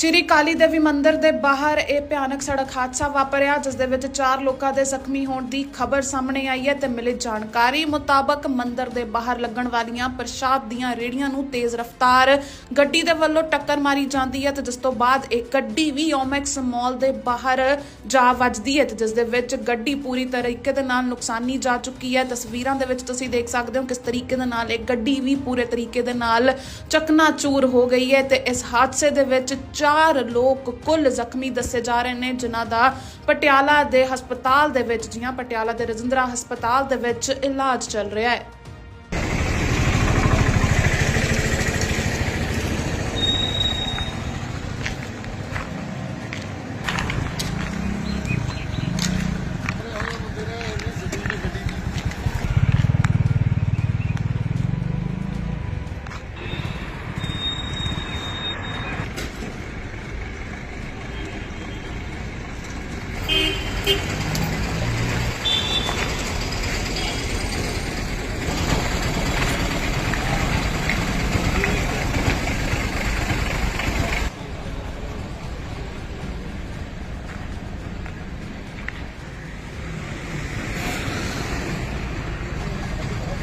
ਸ਼੍ਰੀ ਕਾਲੀ ਦੇਵੀ ਮੰਦਿਰ ਦੇ ਬਾਹਰ ਇਹ ਭਿਆਨਕ ਸੜਕ ਹਾਦਸਾ ਵਾਪਰਿਆ, ਜਿਸ ਦੇ ਵਿੱਚ ਚਾਰ ਲੋਕਾਂ ਦੇ ਜ਼ਖਮੀ ਹੋਣ ਦੀ ਖਬਰ ਸਾਹਮਣੇ ਆਈ ਹੈ ਤੇ ਮਿਲੀ ਜਾਣਕਾਰੀ ਮੁਤਾਬਕ ਮੰਦਿਰ ਦੇ ਬਾਹਰ ਲੱਗਣ ਵਾਲੀਆਂ ਪ੍ਰਸ਼ਾਦ ਦੀਆਂ ਰੇੜੀਆਂ ਨੂੰ ਤੇਜ਼ ਰਫ਼ਤਾਰ ਗੱਡੀ ਦੇ ਵੱਲੋਂ ਟੱਕਰ ਮਾਰੀ ਜਾਂਦੀ ਹੈ ਤੇ ਜਿਸ ਤੋਂ ਬਾਅਦ ਇਹ ਗੱਡੀ ਵੀ ਓਮੈਕਸ ਮਾਲ ਦੇ ਬਾਹਰ ਜਾ ਵੱਜਦੀ ਹੈ ਤੇ ਜਿਸ ਦੇ ਵਿੱਚ ਗੱਡੀ ਪੂਰੀ ਤਰੀਕੇ ਦੇ ਨਾਲ ਨੁਕਸਾਨੀ ਜਾ ਚੁੱਕੀ ਹੈ। ਤਸਵੀਰਾਂ ਦੇ ਵਿੱਚ ਤੁਸੀਂ ਦੇਖ ਸਕਦੇ ਹੋ ਕਿਸ ਤਰੀਕੇ ਦੇ ਨਾਲ ਇਹ ਗੱਡੀ ਵੀ ਪੂਰੇ ਤਰੀਕੇ ਦੇ ਨਾਲ ਚਕਨਾਚੂਰ ਹੋ ਗਈ ਹੈ ਤੇ ਇਸ ਹਾਦਸੇ ਦੇ ਵਿੱਚ ਚਾਰ ਲੋਕ ਕੁੱਲ ਜ਼ਖਮੀ ਦੱਸੇ ਜਾ ਰਹੇ ਨੇ, ਜਿਨ੍ਹਾਂ ਦਾ ਪਟਿਆਲਾ ਦੇ ਹਸਪਤਾਲ ਦੇ ਵਿੱਚ, ਜੀਆਂ ਪਟਿਆਲਾ ਦੇ ਰਜਿੰਦਰਾ ਹਸਪਤਾਲ ਦੇ ਵਿੱਚ ਇਲਾਜ ਚੱਲ ਰਿਹਾ ਹੈ।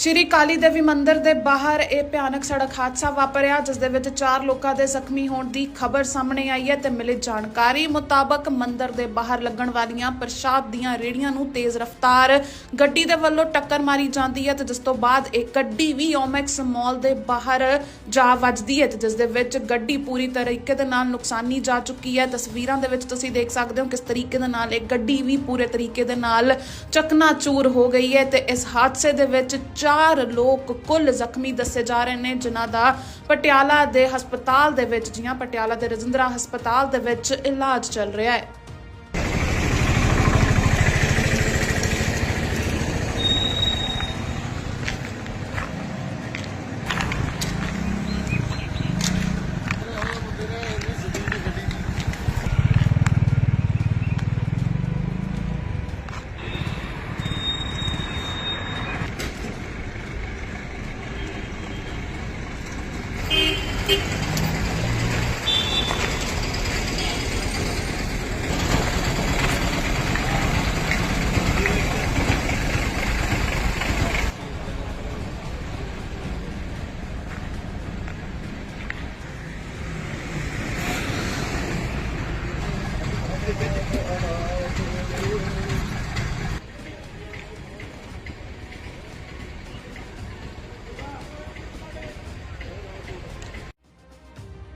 ਸ਼੍ਰੀ ਕਾਲੀ ਦੇਵੀ ਮੰਦਿਰ ਦੇ ਬਾਹਰ ਇਹ ਭਿਆਨਕ ਸੜਕ ਹਾਦਸਾ ਵਾਪਰਿਆ, ਜਿਸ ਦੇ ਵਿੱਚ ਚਾਰ ਲੋਕਾਂ ਦੇ ਜ਼ਖਮੀ ਹੋਣ ਦੀ ਖਬਰ ਸਾਹਮਣੇ ਆਈ ਹੈ ਤੇ ਮਿਲੀ ਜਾਣਕਾਰੀ ਮੁਤਾਬਕ ਮੰਦਿਰ ਦੇ ਬਾਹਰ ਲੱਗਣ ਵਾਲੀਆਂ ਪ੍ਰਸ਼ਾਦ ਦੀਆਂ ਰੇੜੀਆਂ ਨੂੰ ਤੇਜ਼ ਰਫ਼ਤਾਰ ਗੱਡੀ ਦੇ ਵੱਲੋਂ ਟੱਕਰ ਮਾਰੀ ਜਾਂਦੀ ਹੈ ਤੇ ਜਿਸ ਤੋਂ ਬਾਅਦ ਇਹ ਗੱਡੀ ਵੀ ਓਮੈਕਸ ਮਾਲ ਦੇ ਬਾਹਰ ਜਾ ਵੱਜਦੀ ਹੈ ਤੇ ਜਿਸ ਦੇ ਵਿੱਚ ਗੱਡੀ ਪੂਰੀ ਤਰੀਕੇ ਦੇ ਨਾਲ ਨੁਕਸਾਨੀ ਜਾ ਚੁੱਕੀ ਹੈ। ਤਸਵੀਰਾਂ ਦੇ ਵਿੱਚ ਤੁਸੀਂ ਦੇਖ ਸਕਦੇ ਹੋ ਕਿਸ ਤਰੀਕੇ ਦੇ ਨਾਲ ਇਹ ਗੱਡੀ ਵੀ ਪੂਰੇ ਤਰੀਕੇ ਦੇ ਨਾਲ ਚਕਨਾਚੂਰ ਹੋ ਗਈ ਹੈ ਤੇ ਇਸ ਹਾਦਸੇ ਦੇ ਵਿੱਚ ਚਾਰ ਲੋਕ ਕੁੱਲ ਜ਼ਖਮੀ ਦੱਸੇ ਜਾ ਰਹੇ ਨੇ, ਜਿਨ੍ਹਾਂ ਦਾ ਪਟਿਆਲਾ ਦੇ ਹਸਪਤਾਲ ਦੇ ਵਿੱਚ ਜੀਆਂ ਪਟਿਆਲਾ ਦੇ ਰਜਿੰਦਰਾ ਹਸਪਤਾਲ ਦੇ ਵਿੱਚ ਇਲਾਜ ਚੱਲ ਰਿਹਾ ਹੈ। Tick.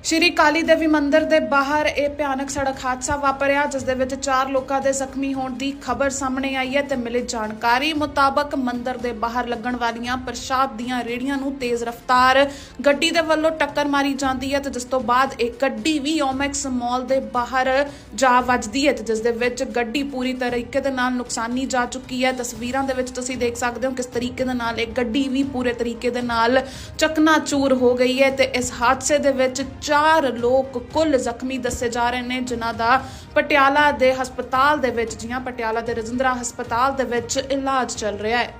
ਸ਼੍ਰੀ ਕਾਲੀ ਦੇਵੀ ਮੰਦਿਰ ਦੇ ਬਾਹਰ ਇਹ ਭਿਆਨਕ ਸੜਕ ਹਾਦਸਾ ਵਾਪਰਿਆ, ਜਿਸ ਦੇ ਵਿੱਚ ਚਾਰ ਲੋਕਾਂ ਦੇ ਜ਼ਖਮੀ ਹੋਣ ਦੀ ਖਬਰ ਸਾਹਮਣੇ ਆਈ ਹੈ ਤੇ ਮਿਲੀ ਜਾਣਕਾਰੀ ਮੁਤਾਬਕ ਮੰਦਿਰ ਦੇ ਬਾਹਰ ਲੱਗਣ ਵਾਲੀਆਂ ਪ੍ਰਸ਼ਾਦ ਦੀਆਂ ਰੇੜੀਆਂ ਨੂੰ ਤੇਜ਼ ਰਫ਼ਤਾਰ ਗੱਡੀ ਦੇ ਵੱਲੋਂ ਟੱਕਰ ਮਾਰੀ ਜਾਂਦੀ ਹੈ ਤੇ ਜਿਸ ਤੋਂ ਬਾਅਦ ਇਹ ਗੱਡੀ ਵੀ ਓਮੈਕਸ ਮਾਲ ਦੇ ਬਾਹਰ ਜਾ ਵੱਜਦੀ ਹੈ ਤੇ ਜਿਸ ਦੇ ਵਿੱਚ ਗੱਡੀ ਪੂਰੀ ਤਰੀਕੇ ਦੇ ਨਾਲ ਨੁਕਸਾਨੀ ਜਾ ਚੁੱਕੀ ਹੈ। ਤਸਵੀਰਾਂ ਦੇ ਵਿੱਚ ਤੁਸੀਂ ਦੇਖ ਸਕਦੇ ਹੋ ਕਿਸ ਤਰੀਕੇ ਦੇ ਨਾਲ ਇਹ ਗੱਡੀ ਵੀ ਪੂਰੇ ਤਰੀਕੇ ਦੇ ਨਾਲ ਚਕਨਾਚੂਰ ਹੋ ਗਈ ਹੈ ਤੇ ਇਸ ਹਾਦਸੇ ਦੇ ਵਿੱਚ ਚਾਰ ਲੋਕ ਕੁੱਲ ਜ਼ਖਮੀ ਦੱਸੇ ਜਾ ਰਹੇ ਨੇ, ਜਿਨ੍ਹਾਂ ਦਾ ਪਟਿਆਲਾ ਦੇ ਹਸਪਤਾਲ ਦੇ ਵਿੱਚ, ਜੀਆਂ ਪਟਿਆਲਾ ਦੇ ਰਜਿੰਦਰਾ ਹਸਪਤਾਲ ਦੇ ਵਿੱਚ ਇਲਾਜ ਚੱਲ ਰਿਹਾ ਹੈ।